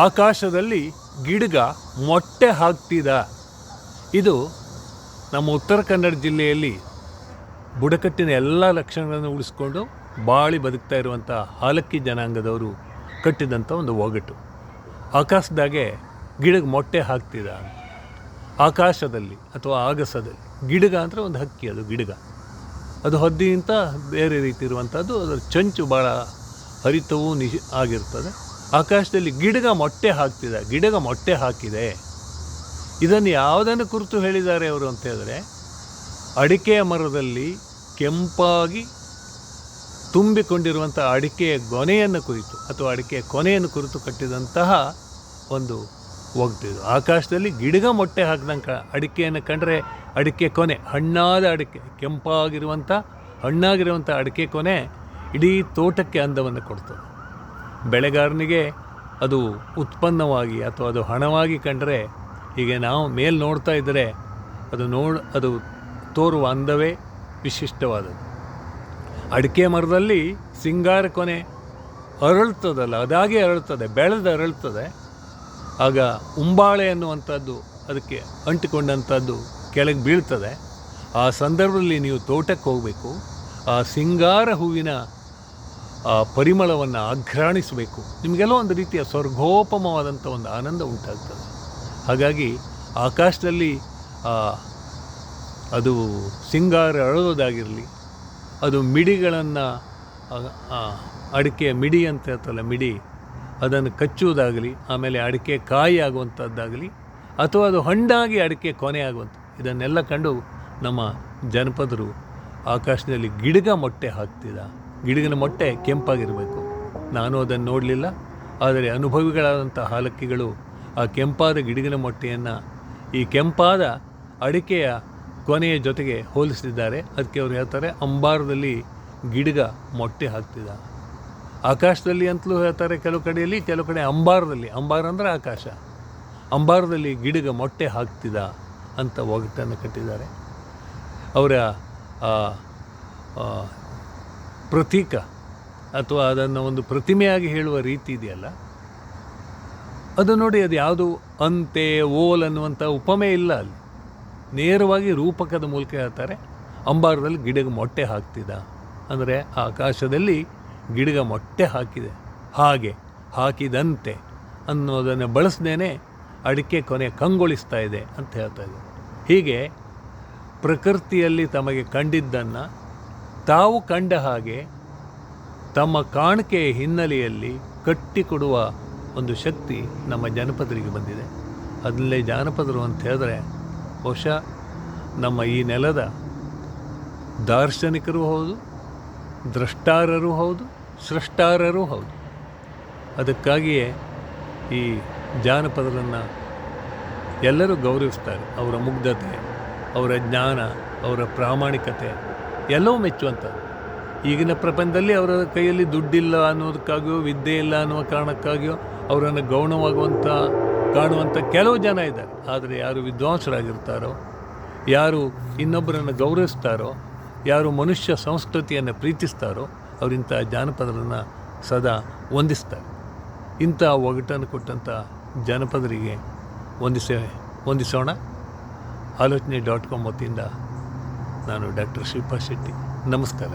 ಆಕಾಶದಲ್ಲಿ ಗಿಡಗ ಮೊಟ್ಟೆ ಹಾಕ್ತಿದ. ಇದು ನಮ್ಮ ಉತ್ತರ ಕನ್ನಡ ಜಿಲ್ಲೆಯಲ್ಲಿ ಬುಡಕಟ್ಟಿನ ಎಲ್ಲ ಲಕ್ಷಣಗಳನ್ನು ಉಳಿಸ್ಕೊಂಡು ಬಾಳಿ ಬದುಕ್ತಾ ಇರುವಂಥ ಹಾಲಕ್ಕಿ ಜನಾಂಗದವರು ಕಟ್ಟಿದಂಥ ಒಂದು ಒಗಟು. ಆಕಾಶದಾಗೆ ಗಿಡಗೆ ಮೊಟ್ಟೆ ಹಾಕ್ತಿದ. ಆಕಾಶದಲ್ಲಿ ಅಥವಾ ಆಗಸದಲ್ಲಿ ಗಿಡಗ ಅಂದರೆ ಒಂದು ಹಕ್ಕಿ, ಅದು ಗಿಡಗ. ಅದು ಹದ್ದಿಗಿಂತ ಬೇರೆ ರೀತಿ ಇರುವಂಥದ್ದು ಅದರ ಚಂಚು ಭಾಳ ಹರಿತವೂ ನಿಶ್ ಆಗಿರ್ತದೆ. ಆಕಾಶದಲ್ಲಿ ಗಿಡಗ ಮೊಟ್ಟೆ ಹಾಕ್ತಿದೆ, ಗಿಡಗ ಮೊಟ್ಟೆ ಹಾಕಿದೆ. ಇದನ್ನು ಯಾವುದನ್ನು ಕುರಿತು ಹೇಳಿದ್ದಾರೆ ಅವರು ಅಂತ ಹೇಳಿದ್ರೆ, ಅಡಿಕೆಯ ಮರದಲ್ಲಿ ಕೆಂಪಾಗಿ ತುಂಬಿಕೊಂಡಿರುವಂಥ ಅಡಿಕೆಯ ಗೊನೆಯನ್ನು ಕುರಿತು ಅಥವಾ ಅಡಿಕೆಯ ಕೊನೆಯನ್ನು ಕುರಿತು ಕಟ್ಟಿದಂತಹ ಒಂದು ಒಗ್ತಿದು ಆಕಾಶದಲ್ಲಿ ಗಿಡಗ ಮೊಟ್ಟೆ ಹಾಕಿದಂಕ ಅಡಿಕೆಯನ್ನು ಕಂಡರೆ ಅಡಿಕೆ ಕೊನೆ, ಹಣ್ಣಾದ ಅಡಿಕೆ, ಕೆಂಪಾಗಿರುವಂಥ, ಹಣ್ಣಾಗಿರುವಂಥ ಅಡಿಕೆ ಕೊನೆ ಇಡೀ ತೋಟಕ್ಕೆ ಅಂದವನ್ನು ಕೊಡ್ತದೆ ಬೆಳೆಗಾರನಿಗೆ ಅದು ಉತ್ಪನ್ನವಾಗಿ ಅಥವಾ ಅದು ಹಣವಾಗಿ ಕಂಡರೆ ಹೀಗೆ ನಾವು ಮೇಲೆ ನೋಡ್ತಾ ಇದ್ದರೆ ಅದು ನೋಡ್, ಅದು ತೋರುವ ಅಂದವೇ ವಿಶಿಷ್ಟವಾದದ್ದು. ಅಡಿಕೆ ಮರದಲ್ಲಿ ಸಿಂಗಾರ ಕೊನೆ ಅರಳ್ತದಲ್ಲ, ಅದಾಗೆ ಅರಳ್ತದೆ, ಬೆಳೆದು ಅರಳ್ತದೆ. ಆಗ ಉಂಬಾಳೆ ಅನ್ನುವಂಥದ್ದು ಅದಕ್ಕೆ ಅಂಟಿಕೊಂಡಂಥದ್ದು ಕೆಳಗೆ ಬೀಳ್ತದೆ. ಆ ಸಂದರ್ಭದಲ್ಲಿ ನೀವು ತೋಟಕ್ಕೆ ಹೋಗಬೇಕು. ಆ ಸಿಂಗಾರ ಹೂವಿನ ಪರಿಮಳವನ್ನು ಆಘ್ರಾಣಿಸಬೇಕು. ನಿಮಗೆಲ್ಲ ಒಂದು ರೀತಿಯ ಸ್ವರ್ಗೋಪಮವಾದಂಥ ಒಂದು ಆನಂದ ಉಂಟಾಗ್ತದೆ. ಹಾಗಾಗಿ ಆಕಾಶದಲ್ಲಿ ಅದು ಸಿಂಗಾರ ಅಳೋದಾಗಿರಲಿ, ಅದು ಮಿಡಿಗಳನ್ನು ಅಡಿಕೆ ಮಿಡಿ ಅಂತ ಹೇಳ್ತಲ್ಲ ಮಿಡಿ, ಅದನ್ನು ಕಚ್ಚುವುದಾಗಲಿ, ಆಮೇಲೆ ಅಡಿಕೆ ಕಾಯಿ ಆಗುವಂಥದ್ದಾಗಲಿ ಅಥವಾ ಅದು ಹಣ್ಣಾಗಿ ಅಡಿಕೆ ಕೊನೆ ಆಗುವಂಥ ಇದನ್ನೆಲ್ಲ ಕಂಡು ನಮ್ಮ ಜನಪದರು ಆಕಾಶದಲ್ಲಿ ಗಿಡಗ ಮೊಟ್ಟೆ ಹಾಕ್ತಿದ್ದ. ಗಿಡಗನ ಮೊಟ್ಟೆ ಕೆಂಪಾಗಿರಬೇಕು. ನಾನು ಅದನ್ನು ನೋಡಲಿಲ್ಲ, ಆದರೆ ಅನುಭವಿಗಳಾದಂಥ ಹಾಲಕ್ಕಿಗಳು ಆ ಕೆಂಪಾದ ಗಿಡಗಿನ ಮೊಟ್ಟೆಯನ್ನು ಈ ಕೆಂಪಾದ ಅಡಿಕೆಯ ಕೊನೆಯ ಜೊತೆಗೆ ಹೋಲಿಸಿದ್ದಾರೆ ಅದಕ್ಕೆ ಅವರು ಹೇಳ್ತಾರೆ, ಅಂಬಾರದಲ್ಲಿ ಗಿಡಗ ಮೊಟ್ಟೆ ಹಾಕ್ತಿದ್ದ ಆಕಾಶದಲ್ಲಿ ಅಂತಲೂ ಹೇಳ್ತಾರೆ ಕೆಲವು ಕಡೆಯಲ್ಲಿ, ಕೆಲವು ಕಡೆ ಅಂಬಾರದಲ್ಲಿ. ಅಂಬಾರ ಅಂದರೆ ಆಕಾಶ. ಅಂಬಾರದಲ್ಲಿ ಗಿಡಗ ಮೊಟ್ಟೆ ಹಾಕ್ತಿದ್ದ ಅಂತ ಒಗಟನ್ನು ಕಟ್ಟಿದ್ದಾರೆ. ಅವರ ಪ್ರತೀಕ ಅಥವಾ ಅದನ್ನು ಒಂದು ಪ್ರತಿಮೆಯಾಗಿ ಹೇಳುವ ರೀತಿ ಇದೆಯಲ್ಲ? ಅದು ನೋಡಿ ಅದು ಯಾವುದು? ಅಂತೆ ಓಲ್ ಅನ್ನುವಂಥ ಉಪಮೆ ಇಲ್ಲ ಅಲ್ಲಿ. ನೇರವಾಗಿ ರೂಪಕದ ಮೂಲಕ ಹೇಳ್ತಾರೆ. ಅಂಬಾರದಲ್ಲಿ ಗಿಡಗ ಮೊಟ್ಟೆ ಹಾಕ್ತಿದ್ದ ಅಂದರೆ ಆಕಾಶದಲ್ಲಿ ಗಿಡಗ ಮೊಟ್ಟೆ ಹಾಕಿದೆ. ಹಾಗೆ ಹಾಕಿದಂತೆ ಅನ್ನೋದನ್ನು ಬಳಸದೇನೆ ಅಡಿಕೆ ಕೊನೆ ಕಂಗೊಳಿಸ್ತಾ ಇದೆ ಅಂತ ಹೇಳ್ತಾ ಇದ್ದಾರೆ. ಹೀಗೆ ಪ್ರಕೃತಿಯಲ್ಲಿ ತಮಗೆ ಕಂಡಿದ್ದನ್ನು ತಾವು ಕಂಡ ಹಾಗೆ ತಮ್ಮ ಕಾಣಿಕೆಯ ಹಿನ್ನೆಲೆಯಲ್ಲಿ ಕಟ್ಟಿಕೊಡುವ ಒಂದು ಶಕ್ತಿ ನಮ್ಮ ಜನಪದರಿಗೆ ಬಂದಿದೆ. ಅದರಲ್ಲೇ ಜಾನಪದರು ಅಂತ ಹೇಳಿದ್ರೆ ಬಹುಶಃ ನಮ್ಮ ಈ ನೆಲದ ದಾರ್ಶನಿಕರೂ ಹೌದು, ದ್ರಷ್ಟಾರರೂ ಹೌದು, ಸೃಷ್ಟಾರರೂ ಹೌದು. ಅದಕ್ಕಾಗಿಯೇ ಈ ಜಾನಪದರನ್ನು ಎಲ್ಲರೂ ಗೌರವಿಸ್ತಾರೆ. ಅವರ ಮುಗ್ಧತೆ, ಅವರ ಜ್ಞಾನ, ಅವರ ಪ್ರಾಮಾಣಿಕತೆ. ಎಲ್ಲವೂ ಮೆಚ್ಚುವಂಥ ಈಗಿನ ಪ್ರಪಂಚದಲ್ಲಿ ಅವರ ಕೈಯಲ್ಲಿ ದುಡ್ಡಿಲ್ಲ ಅನ್ನೋದಕ್ಕಾಗಿಯೋ ವಿದ್ಯೆ ಇಲ್ಲ ಅನ್ನುವ ಕಾರಣಕ್ಕಾಗಿಯೋ, ಅವರನ್ನು ಗೌಣವಾಗುವಂಥ, ಕಾಣುವಂಥ ಕೆಲವು ಜನ ಇದ್ದಾರೆ. ಆದರೆ ಯಾರು ವಿದ್ವಾಂಸರಾಗಿರ್ತಾರೋ, ಯಾರು ಇನ್ನೊಬ್ಬರನ್ನು ಗೌರವಿಸ್ತಾರೋ, ಯಾರು ಮನುಷ್ಯ ಸಂಸ್ಕೃತಿಯನ್ನು ಪ್ರೀತಿಸ್ತಾರೋ, ಅವರಿಂಥ ಜಾನಪದರನ್ನು ಸದಾ ಹೊಂದಿಸ್ತಾರೆ ಇಂಥ ಒಗಟನ್ನು ಕೊಟ್ಟಂಥ ಜನಪದರಿಗೆ ವಂದಿಸೇ, ವಂದಿಸೋಣ. ಆಲೋಚನೆ ಡಾಟ್ ಕಾಮ್ ವತಿಯಿಂದ ನಾನು ಡಾಕ್ಟರ್ ಶಿಲ್ಪಾ ಶೆಟ್ಟಿ. ನಮಸ್ಕಾರ.